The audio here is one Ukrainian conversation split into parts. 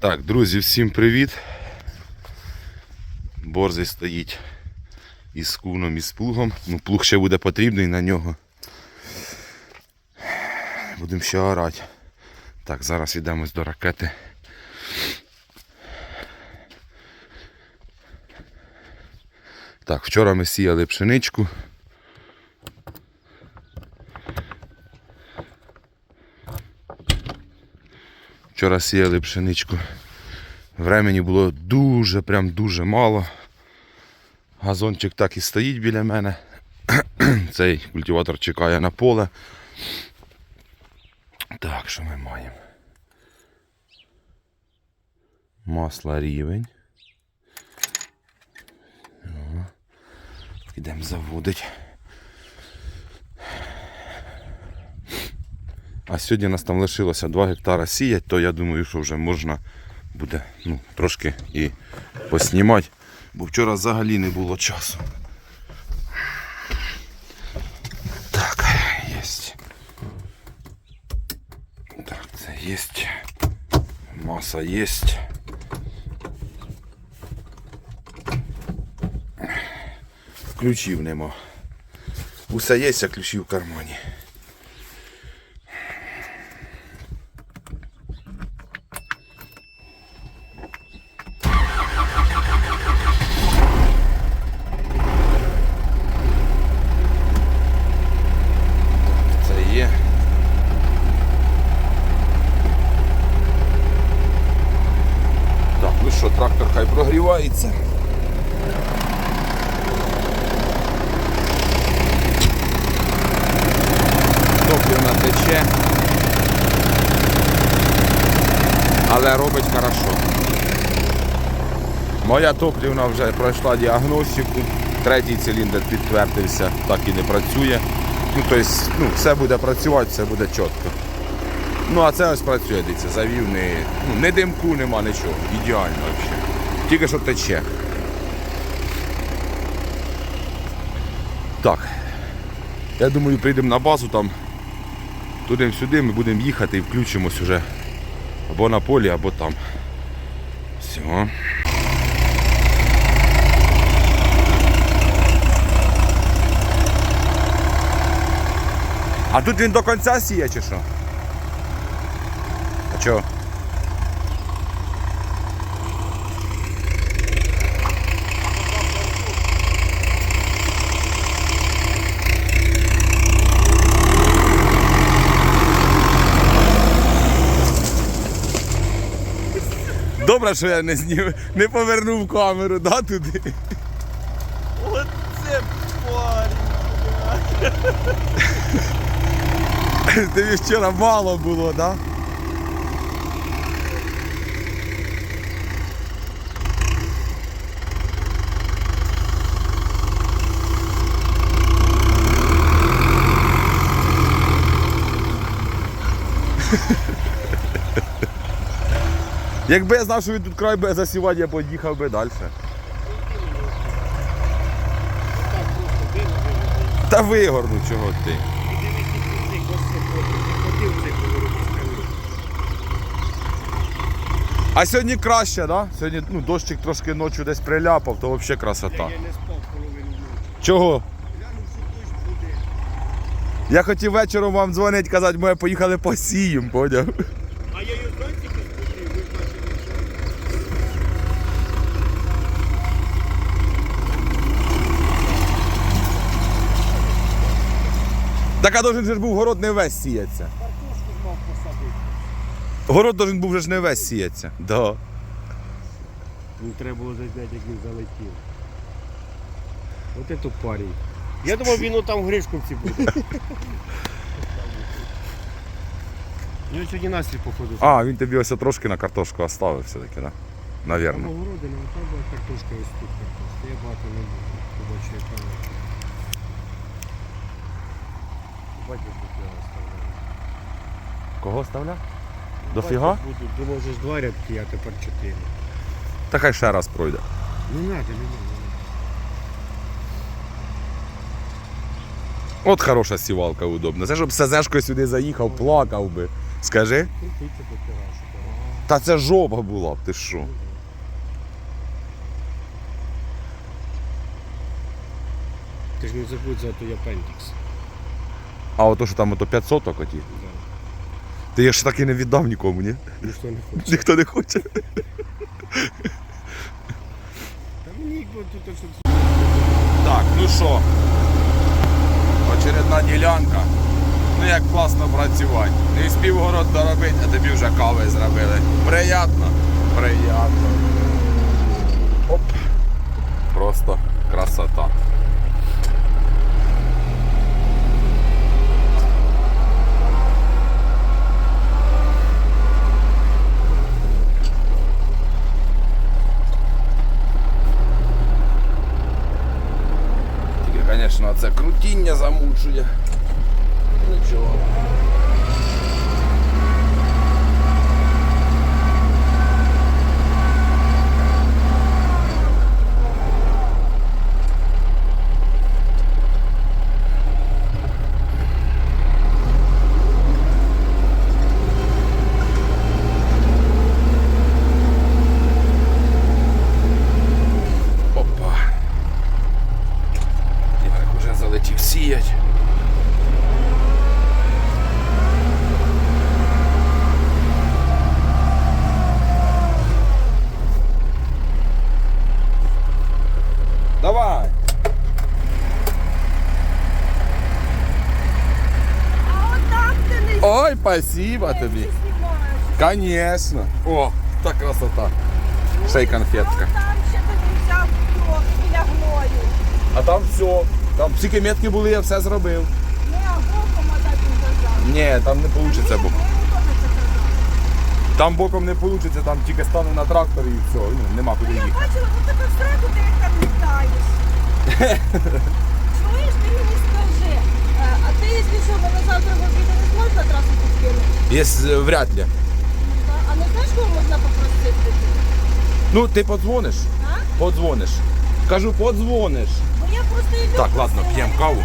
Так, друзі, всім привіт. Борзий стоїть із куном і з плугом. Ну, плуг ще буде потрібний на нього. Будемо ще орати. Так, зараз йдемось до ракети. Так, вчора ми сіяли пшеничку. Вчора сіяли пшеничку. Времені було дуже, прям дуже мало. Газончик так і стоїть біля мене. Цей культиватор чекає на поле. Так, що ми маємо? Масла рівень. О, Йдемо А сьогодні нас там лишилося 2 гектара сіять, то я думаю, що вже можна буде ну, трошки і поснімати, бо вчора взагалі не було часу. Так, єсть. Так, це єсть. Маса єсть. Ключів нема. Усе є, а ключі в кармані. Це є. Так, ну що, трактор хай прогрівається. Топливна тече. Але робить хорошо. Моя топлівна вже пройшла діагностику. Третій циліндр підтвердився, так і не працює. Ну, тобто, ну, все буде працювати, все буде чітко. Ну, а це ось працює, дивіться, завів не, ну, не димку, нема нічого. Ідеально взагалі. Тільки що тече. Так. Я думаю, прийдемо на базу там. Туди-сюди ми будемо їхати і включимось уже або на полі, або там. Все. А тут він до кінця сіє чи що? А чого? Добре, що я не знів, не повернув камеру, да, туди. Оце парень, Тобі вчора мало було, да? Якби я знав, що він тут край буде засівати, я б їхав би далі. Та вигорну чого ти. А сьогодні краще, да? Сьогодні ну, дощик трошки ночі десь приляпав, то взагалі красота. Я не спав половину. Чого? Я хотів вечором вам дзвонити, казати, ми поїхали посієм, поняв? А я її знаєте, як збудив? Ви ж бачили, що Так а должен же ж був город не весь сіяться. картошку мав посадити. Город должен був же ж не весь сіяться. Да. Ну треба було зазняти, як він залетів. От це парень. Я думав, він там в Гришковці буде. У нього сьогодні настрій, походу. А, він тобі ось трошки на картошку оставив все-таки, да? Навірно. Огородина, а там була картошка ось тут картошка. Я багато не буду. Побачу, яка вона. Бачиш, тут я оставляю. Кого оставляв? Бачиш, Дофіга? буду. Думав, вже ж два рядки, а тепер чотири. Та хай ще раз пройде. Не треба, не треба. От хороша сівалка удобна. Це щоб СЗшкою сюди заїхав, плакав би. Скажи? Крутиться до. Та це жопа була б, ти що? Ти ж не забудь за той апендікс. А ото що там ото 500 коті? Да. Ти я ж так і не віддав нікому, ні? Ніхто не хоче. Ніхто не хоче. Так, ну що, очередна ділянка. Ну як класно працювати. Не спів город доробити, а тобі вже кави зробили. Приятно. Приятно. Оп. Просто красота. Тільки, звісно, це крутіння замучує. Нічого. Опа. Ярик уже залетів сіять. Давай. А от там ти не Ой, спасибо тобі. Конечно. О, та красота. Ще й конфетка. там ще тобі взяв хто біля гною. А там все. Там всі метки були, я все зробив. Не, а боком отак він казав. Ні, там не вийде казав. Там боком не вийде, там тільки стану на тракторі і все. Ну, нема куди Ну, Я їхати. бачила, тут тебе всереду ти як там літаєш. Чуєш, ти мені скажи, е, а ти, якщо що, мене завтра в обіду не зможеш на трасу підкинути? Є е, вряд ли. Та? А не знаєш, кого можна попросити? Ну, ти подзвониш? А? Подзвониш. Кажу, подзвониш. Бо я просто йду. Так, ладно, п'ємо каву.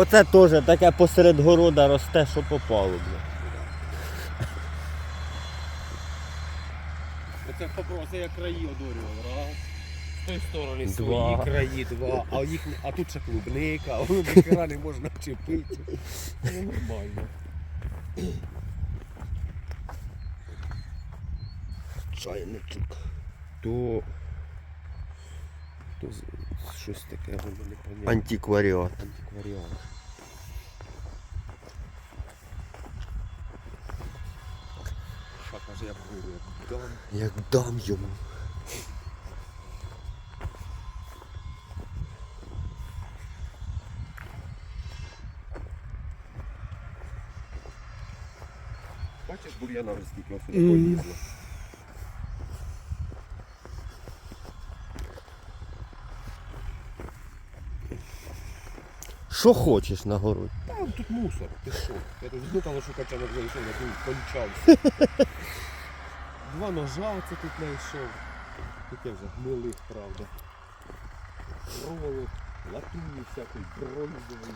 Оце теж таке посеред города росте, що попало, бля. Оце попробуй, це я краї одорював, раз. З тої сторони Два. свої краї, два. А, їх, а тут ще клубника, а воно ніхера не можна вчепити. Ну, нормально. Чайничок. То... То з- щось таке, воно не понятно. Антикваріат. Антикваріат. Що каже, я говорю, дам. Як дам йому. Бачиш, бур'яна вже скільки ось Що хочеш на городі? Там тут мусор, ти що? Я тут жду того, що не зайшов, я тут кончався. Два ножа це тут знайшов. Таке вже гнилих, правда. Проволок, латуні всякої, бронзової.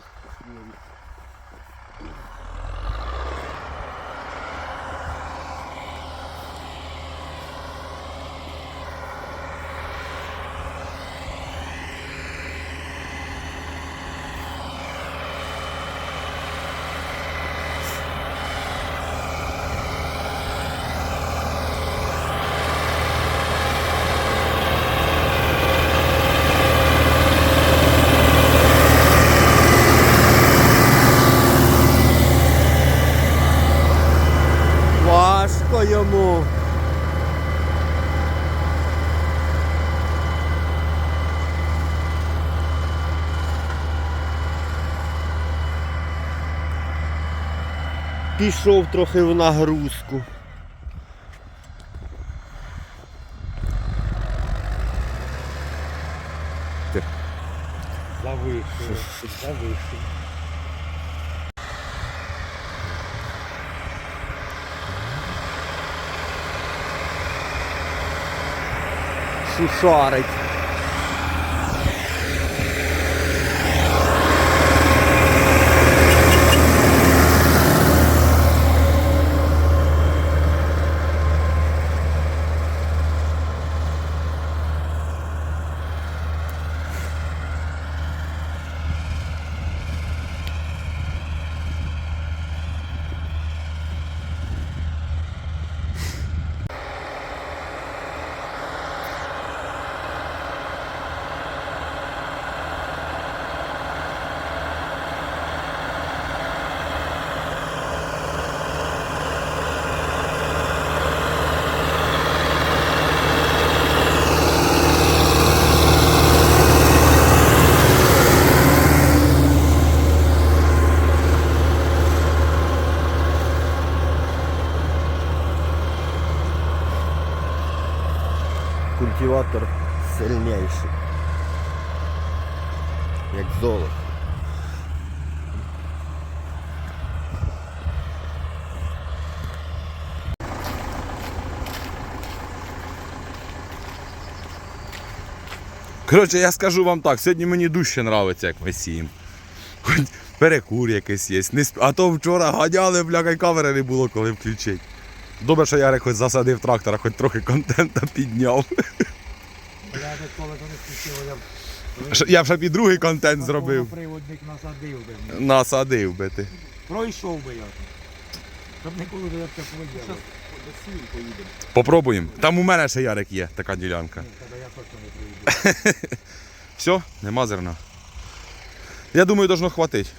Пішов трохи в нагрузку. Завищили. Завищили. Шушарить. Культиватор сильніший. Як золото. Коротше, я скажу вам так, сьогодні мені дужче нравиться, як ми сіємо. Хоч перекур якийсь є. А то вчора ганяли, бляка, й камери не було коли включити. Добре, що Ярик хоч засадив трактора, хоч трохи контента підняв. Я то не я Я б ще під другий контент зробив. Приводник насадив би. Насадив би ти. Пройшов би я. Щоб ніколи до я повиділи. Попробуємо. Там у мене ще Ярик є, така ділянка. Я точно не. Все, нема зерна. Я думаю, должно хватить.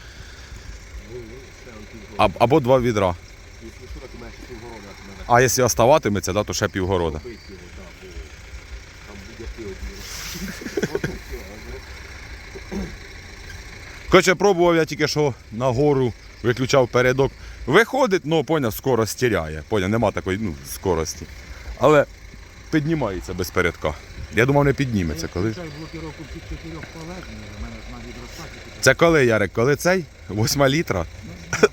А, або два відра. Якщо що, так у мене ще півгорода від мене. А якщо оставатиметься, да, то ще півгорода. Короче, пробував я тільки що нагору, виключав передок. Виходить, ну поняв, скорость тіряє. Поняв, нема такої ну, скорості. Але піднімається без передка. Я думав, не підніметься. Коли... Це коли, Ярик, коли цей? 8 літра. Він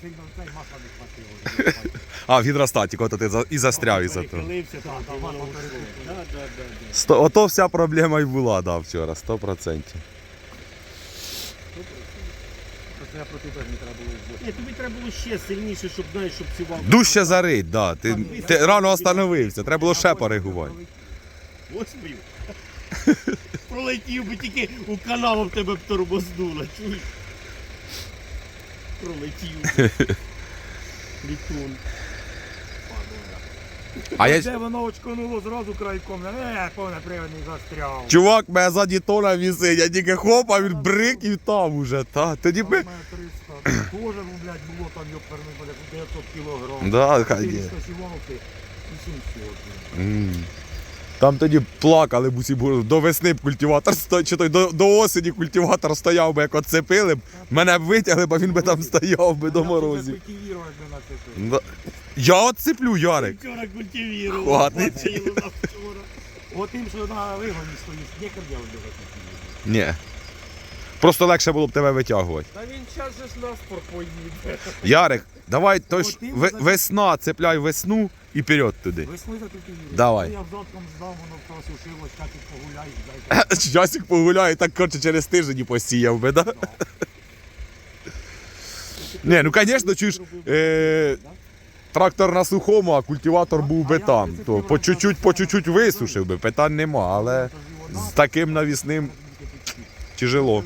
сильно цей масла не хватило. А, в гідростаті, ото ти за- і застряв із-за того. Перехилився. Сто, ото вся проблема і була, да, вчора, 100%. Просто я проти тебе не треба було вводити. Ні, тобі треба було ще сильніше, щоб, знаєш, щоб ці валки... Дужче зарить, да. Ти, ти рано остановився, треба було ще поригувати. Восьмий. Пролетів би тільки у канал в тебе б турбоздуло, чуєш? Пролетів. Літун. А я, Де воно очконуло зразу крайком, не застряв. чувак, мене ззаді тона вісить, я тільки хоп, а він брик і там уже, та. Тоді би... Там мене 300. Тоже, ну, блядь, було там, йоперний, блядь, 900 кілограм. Да, хай є. 400 сівалки і 700. Там тоді плакали б усі до весни б культиватор чи то до, до осені культиватор стояв би, як оцепили б, мене б витягли б, а він би там стояв би до морозів. Да. Я оцеплю, Ярик. Вчора культивірував. Хватить. Вчора. От тим, що на вигоні стоїш, не кардіал. Ні. Просто легше було б тебе витягувати. Та він час же ж нас поїде. Ярик, давай От ти за- весна, цепляй весну і вперед туди. Весною за культивірував. Давай. Я завтра здав, воно просушилось, так і погуляй, дай. Часик погуляє, так коротше через тиждень і посіяв би, да? Ні, ну звісно, чуєш, е, трактор на сухому, а культиватор був би там. То по чуть-чуть, по чуть-чуть висушив би, питань нема, але з таким навісним тяжело.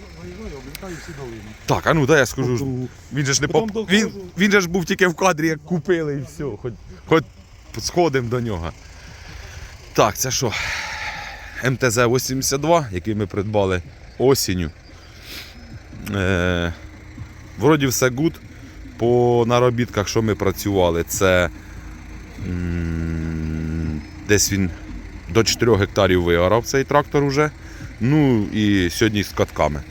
Виїжджаю, всі долини. Так, а ну дай я скажу. Він же ж не Потім поп... він, він же ж був тільки в кадрі, як купили і все. Хоч, хоч сходимо до нього. Так, це що? МТЗ-82, який ми придбали осінню. Е, вроді все гуд. По наробітках, що ми працювали, це м, десь він до 4 гектарів виорав цей трактор уже. Ну і сьогодні з катками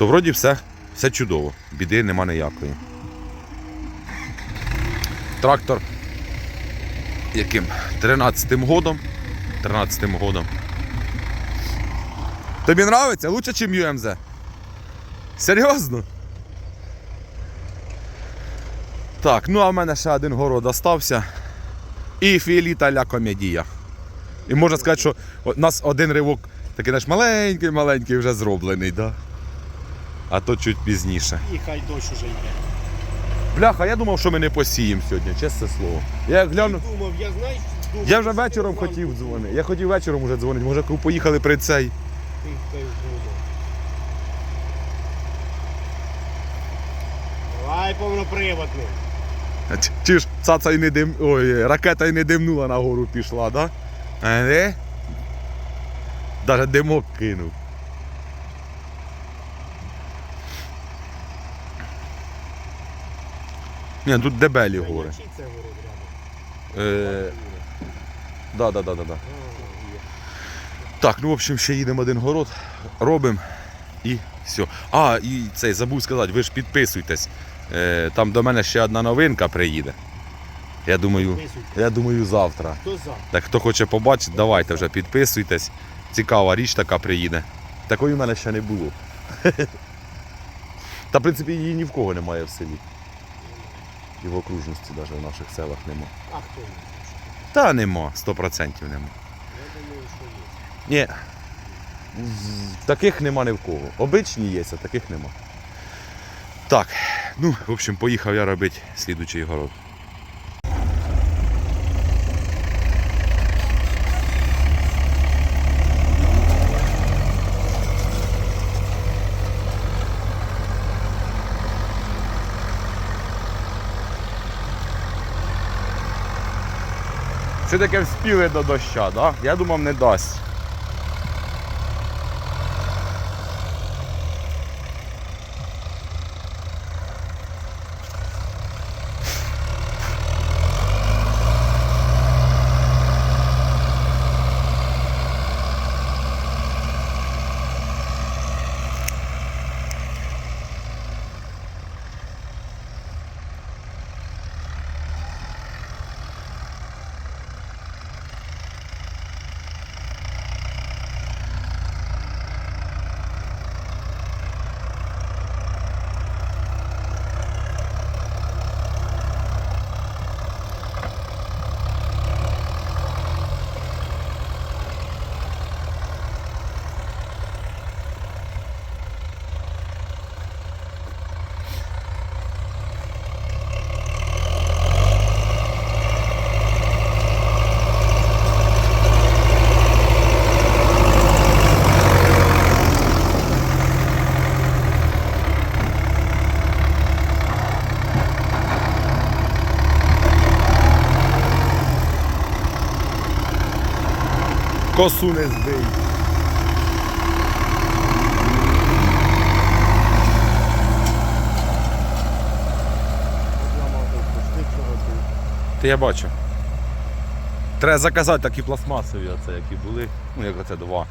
то вроді все, все чудово, біди нема ніякої. Трактор яким? 13-м годом. 13-м годом. Тобі нравиться? Лучше, ніж UMZ? Серйозно? Так, ну а в мене ще один город остався. І фіеліта ля комедія. І можна сказати, що у нас один ривок такий наш маленький-маленький вже зроблений, да? А то чуть пізніше. І хай дощ уже йде. Бляха, я думав, що ми не посіємо сьогодні, чесне слово. Я як гляну. Думав, я знаєш, думав, Я вже вечором хотів дзвонити. Я хотів вечором вже дзвонити. Може, коли поїхали при цей. Ти теж думав. Давай повноприводний. Ч- Чи ж цаца і не дим. Ой, ракета і не димнула нагору пішла, да? А не? Даже димок кинув. Ні, тут дебелі гори. Чи це город рядом? Е, да, да, да, да, да. Так, ну в общем, ще їдемо один город, робимо і все. А, і цей забув сказати, ви ж підписуйтесь. Е, там до мене ще одна новинка приїде. Я думаю, Підписуйтесь. я думаю, завтра. Хто за? Так хто хоче побачити, давайте вже підписуйтесь. Цікава річ така приїде. Такої в мене ще не було. Та в принципі її ні в кого немає в селі. І в окружності навіть в наших селах нема. А хто? є? Та нема, 100% нема. Я думаю, що є. Ні. Таких нема ні в кого. Обичні є, а таких нема. Так, ну, в общем, поїхав я робити слідучий город. Це таке вспіли до доща, да? Я думав, не дасть. Косу не збий. Та я бачу. Треба заказати такі пластмасові, оце, які були. Ну, як оце два.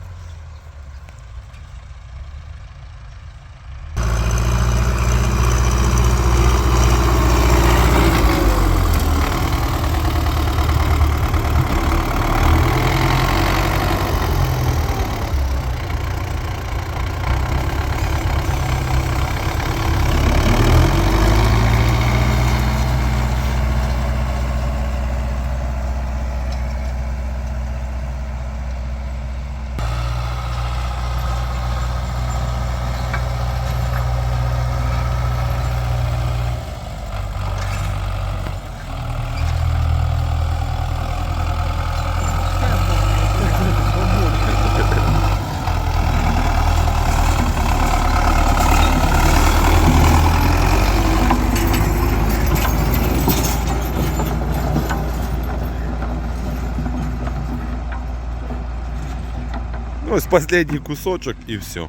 Ну, ось останній кусочок і все.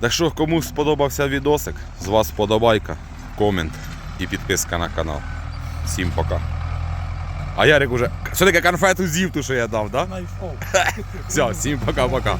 Так що, кому сподобався відосик, з вас вподобайка, комент і підписка на канал. Всім пока. А Ярик уже все таки конфету з'їв ту, що я дав, да? Все, всім пока-пока.